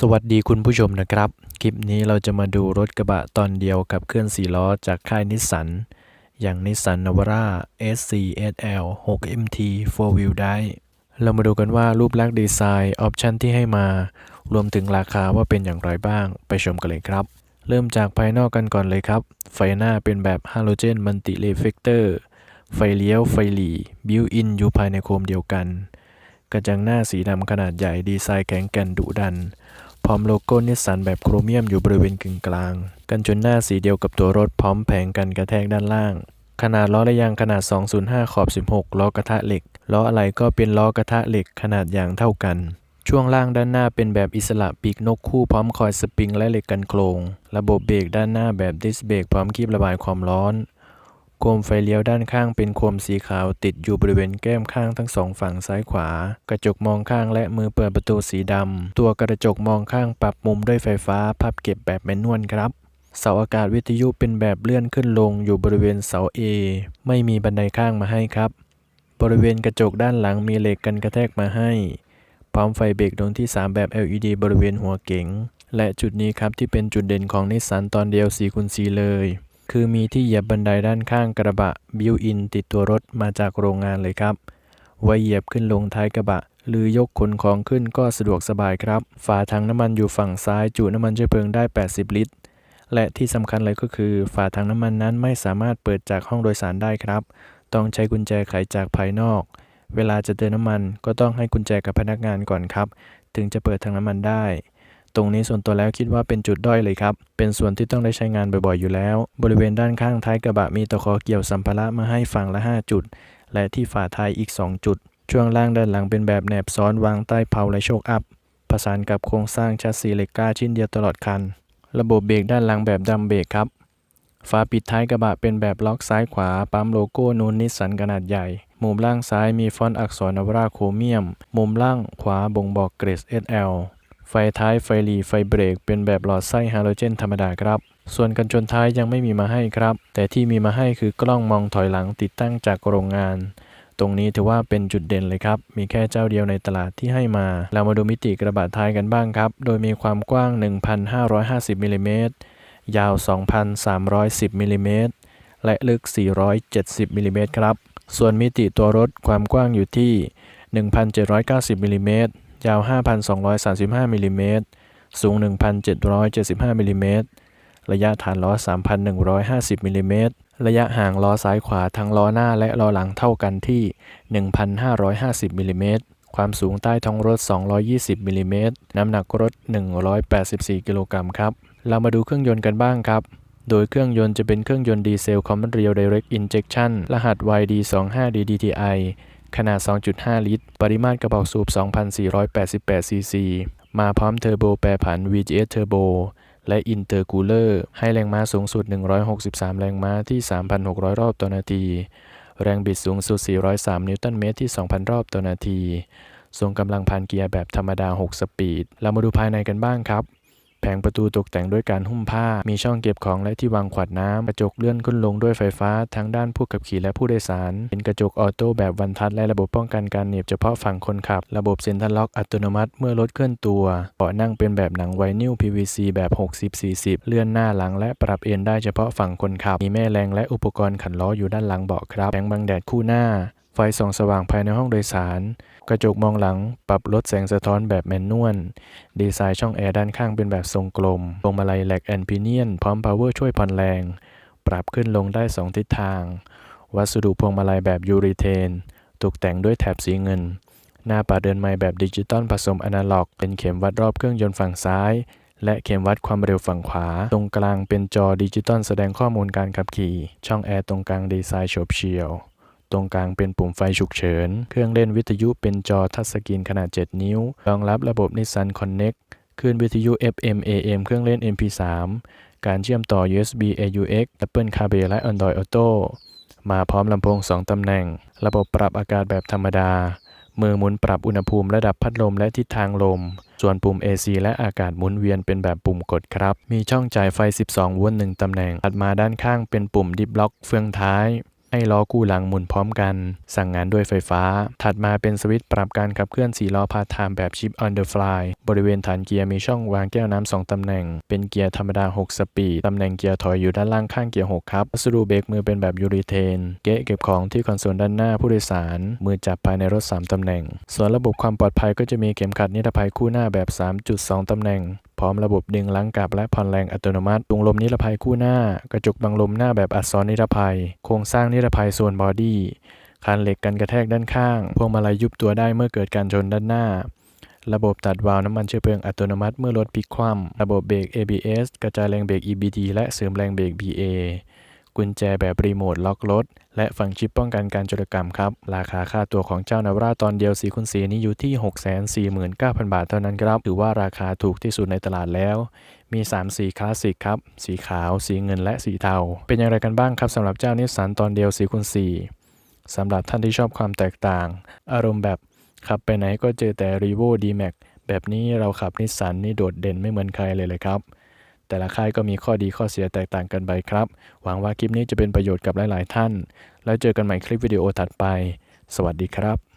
สวัสดีคุณผู้ชมนะครับ คลิปนี้เราจะมาดูรถกระบะตอนเดียวกับเคลื่อน4ล้อจากค่ายนิสสัน อย่างนิสสันนาวาร่า SC SL 6 MT 4 Wheel Drive เรามาดูกันว่ารูปลักษณ์ดีไซน์ออปชันที่ให้มา รวมถึงราคาว่าเป็นอย่างไรบ้าง ไปชมกันเลยครับ เริ่มจากภายนอกกันก่อนเลยครับ ไฟหน้าเป็นแบบฮาโลเจนมัลติเรฟเฟกเตอร์ไฟเลี้ยวไฟหลีบิวอินอยู่ภายในโคมเดียวกัน กระจังหน้าสีดำขนาดใหญ่ดีไซน์แข็งแกร่งดุดัน พร้อมโลโก้นิสสันแบบโครเมียมอยู่บริเวณกึ่งกลาง กันชนหน้าสีเดียวกับตัวรถพร้อมแผงกันกระแทกด้านล่าง ขนาดล้อและยางขนาด 205 ขอบ 16 ล้อกระทะเหล็ก ล้ออะไรก็เป็นล้อกระทะเหล็กขนาดยางเท่ากันช่วงล่างด้านหน้าเป็นแบบอิสระปีกนกคู่พร้อมคอยสปริงและเหล็กกันโครง ระบบเบรกด้านหน้าแบบดิสเบรกพร้อมคีบระบายความร้อน โคมไฟเลี้ยวด้านข้างเป็นโคมสีขาวติดอยู่บริเวณแก้มข้างทั้งสองฝั่งซ้ายขวา กระจกมองข้างและมือเปิดประตูสีดำ ตัวกระจกมองข้างปรับมุมด้วยไฟฟ้าพับเก็บแบบแมนนวลครับเสาอากาศวิทยุเป็นแบบเลื่อนขึ้นลงอยู่บริเวณเสา A ไม่มีบันไดข้างมาให้ครับ บริเวณกระจกด้านหลังมีเหล็กกันกระแทกมาให้ พร้อมไฟเบรกดวงที่ 3 แบบ LED บริเวณหัวเก๋ง และจุดนี้ครับที่เป็นจุดเด่นของนิสสันตอนเดียว4คูณ4เลย คือมีที่เหยียบบันไดด้านข้างกระบะบิวอินติดตัวรถมาจากโรงงานเลยครับไว้เหยียบขึ้นลงท้ายกระบะ หรือยกขนของขึ้นก็สะดวกสบายครับ ฝาถังน้ำมันอยู่ฝั่งซ้ายจุน้ำมันเชื้อเพลิงได้ 80 ลิตร และที่สำคัญเลยก็คือ ฝาถังน้ำมันนั้นไม่สามารถเปิดจากห้องโดยสารได้ครับ ต้องใช้กุญแจไขจากภายนอก เวลาจะเติมน้ำมันก็ต้องให้กุญแจกับพนักงานก่อนครับ ถึงจะเปิดถังน้ำมันได้ ตรงนี้ส่วนตัวแล้วคิดว่าเป็นจุดด้อยเลยครับ เป็นส่วนที่ต้องได้ใช้งานบ่อยๆอยู่แล้ว บริเวณด้านข้างท้ายกระบะมีตะขอเกี่ยวสัมภาระมาให้ฝั่งละ 5 จุด และที่ฝาท้ายอีก 2 จุด ช่วงล่างด้านหลังเป็นแบบแหนบซ้อนวางใต้เพลาและโชคอัพ ประสานกับโครงสร้างชัสซีเหล็กกล้าชิ้นเดียวตลอดคัน ระบบเบรกด้านหลังแบบดัมเบรกครับ ฝาปิดท้ายกระบะเป็นแบบล็อกซ้ายขวา ปั๊มโลโก้นูนนิสสันขนาดใหญ่มุมล่างซ้ายมีฟอนต์อักษรนวราโครเมียม มุมล่างขวาบ่งบอกเกรด SL ไฟท้ายไฟหลีไฟเบรก เป็นแบบหลอดไส้ฮาโลเจนธรรมดาครับ ส่วนกันชนท้ายยังไม่มีมาให้ครับ แต่ที่มีมาให้คือกล้องมองถอยหลังติดตั้งจากโรงงาน ตรงนี้ถือว่าเป็นจุดเด่นเลยครับ มีแค่เจ้าเดียวในตลาดที่ให้มา เรามาดูมิติกระบะท้ายกันบ้างครับ โดยมีความกว้าง 1,550มิลลิเมตรยาว 2,310มิลลิเมตรและลึก 470มิลลิเมตรครับ ส่วนมิติตัวรถความกว้างอยู่ที่ 1,790มิลลิเมตร ยาว 5,235มิลลิเมตรสูง 1,775มิลลิเมตรระยะฐานล้อ 3,150มิลลิเมตรระยะห่างล้อซ้ายขวาทั้งล้อหน้าและล้อหลังเท่ากันที่ 1,550มิลลิเมตรความสูงใต้ท้องรถ 220มิลลิเมตรน้ำหนักรถ 184 กิโลกรัมครับ เรามาดูเครื่องยนต์กันบ้างครับ โดยเครื่องยนต์จะเป็นเครื่องยนต์ดีเซล Common Rail Direct Injection รหัส YD25D DTI ขนาด 2.5 ลิตร ปริมาตรกระบอกสูบ 2,488 ซีซี มาพร้อมเทอร์โบแปรผัน VGS Turbo และอินเตอร์คูลเลอร์ให้แรงม้าสูงสุด 163 แรงม้าที่ 3,600 รอบต่อนาที แรงบิดสูงสุด 403 นิวตันเมตรที่ 2,000 รอบต่อนาที ทรงกำลังพันเกียร์แบบธรรมดา 6 สปีด เรามาดูภายในกันบ้างครับ แผงประตูตกแต่งด้วยการหุ้มผ้า มีช่องเก็บของและที่วางขวดน้ำ กระจกเลื่อนขึ้นลงด้วยไฟฟ้าทั้งด้านผู้ขับขี่และผู้โดยสาร เป็นกระจกออโต้แบบวันทัดและระบบป้องกันการเหนีบเฉพาะฝั่งคนขับ ระบบเซ็นทรัลล็อกอัตโนมัติเมื่อรถเคลื่อนตัวเบาะนั่งเป็นแบบหนังไวนิล PVC แบบ 60-40 เลื่อนหน้าหลังและปรับเอนได้เฉพาะฝั่งคนขับ มีแม่แรงและอุปกรณ์ขันล้ออยู่ด้านหลังเบาะครับ แผงบังแดดคู่หน้า ไฟส่องสว่างภายในห้องโดยสาร กระจกมองหลัง ปรับลดแสงสะท้อนแบบแมนนวล ดีไซน์ช่องแอร์ด้านข้างเป็นแบบทรงกลมพวงมาลัยแลกแอนพิเนียน พร้อมพาวเวอร์ช่วยผ่อนแรง ปรับขึ้นลงได้ 2 ทิศทาง วัสดุพวงมาลัยแบบยูริเทน ตกแต่งด้วยแถบสีเงิน หน้าปัดเดินไม้แบบดิจิตอลผสมอนาล็อก เป็นเข็มวัดรอบเครื่องยนต์ฝั่งซ้าย และเข็มวัดความเร็วฝั่งขวา ตรงกลางเป็นจอดิจิตอลแสดงข้อมูลการขับขี่ ช่องแอร์ตรงกลางดีไซน์โฉบเฉี่ยว ตรงกลางเป็นปุ่มไฟฉุกเฉิน เครื่องเล่นวิทยุเป็นจอทัชสกรีนขนาด 7 นิ้ว รองรับระบบ Nissan Connect คลื่นวิทยุ FM AM เครื่องเล่น MP3 การเชื่อมต่อ USB AUX Apple CarPlay และ Android Auto มาพร้อมลำโพง 2 ตำแหน่ง ระบบปรับอากาศแบบธรรมดา มือหมุนปรับอุณหภูมิระดับพัดลมและทิศทางลม ส่วนปุ่ม AC และอากาศหมุนเวียนเป็นแบบปุ่มกดครับ มีช่องจ่ายไฟ 12 โวลต์1ตำแหน่งถัดมาด้านข้างเป็นปุ่มดิฟล็อกเฟืองท้าย ให้ล้อคู่หลังหมุนพร้อมกัน สั่งงานด้วยไฟฟ้า ถัดมาเป็นสวิตช์ปรับการขับเคลื่อน4ล้อพาร์ทไทม์แบบชิป on the fly บริเวณฐานเกียร์มีช่องวางแก้วน้ำ2ตำแหน่ง เป็นเกียร์ธรรมดา 6 สปีด ตำแหน่งเกียร์ถอยอยู่ด้านล่างข้างเกียร์ 6 ครับวัสดุเบรกมือเป็นแบบยูริเทน เกะเก็บของที่คอนโซลด้านหน้าผู้โดยสาร มือจับภายในรถ 3 ตำแหน่ง ส่วนระบบความปลอดภัยก็จะมีเข็มขัดนิรภัยคู่หน้าแบบ 3.2 ตำแหน่งพร้อมระบบดึงล้างกลับและผ่อนแรงอัตโนมัติตุงลมนิรภัยคู่หน้า กระจกบังลมหน้าแบบอัดซ้อนนิรภัย โครงสร้างนิรภัยส่วนบอดี้คานเหล็กกันกระแทกด้านข้าง พวงมาลัยยุบตัวได้เมื่อเกิดการชนด้านหน้า ระบบตัดวาล์วน้ำมันเชื้อเพลิงอัตโนมัติเมื่อรถพลิกคว่ำระบบเบรก ABS กระจายแรงเบรก EBD และเสริมแรงเบรก BA กุญแจแบบรีโมทล็อกรถ และฝังชิปป้องกันการโจรกรรมครับ ราคาค่าตัวของเจ้านาวราตอนเดียว4คูณ4นี้อยู่ที่ 649,000 บาทเท่านั้นครับ ถือว่าราคาถูกที่สุดในตลาดแล้ว มี 3 สีคลาสสิกครับ สีขาว สีเงินและสีเทา เป็นอย่างไรกันบ้างครับสำหรับเจ้านิสสันตอนเดียว4คูณ4สำหรับท่านที่ชอบความแตกต่าง อารมณ์แบบขับไปไหนก็เจอแต่ r e v o D-Max แบบนี้เราขับนิสสันนี่โดดเด่นไม่เหมือนใครเลยเลยครับ แต่ละค่ายก็มีข้อดีข้อเสียแตกต่างกันไปครับ หวังว่าคลิปนี้จะเป็นประโยชน์กับหลาย ๆ ท่าน แล้วเจอกันใหม่คลิปวิดีโอถัดไป สวัสดีครับ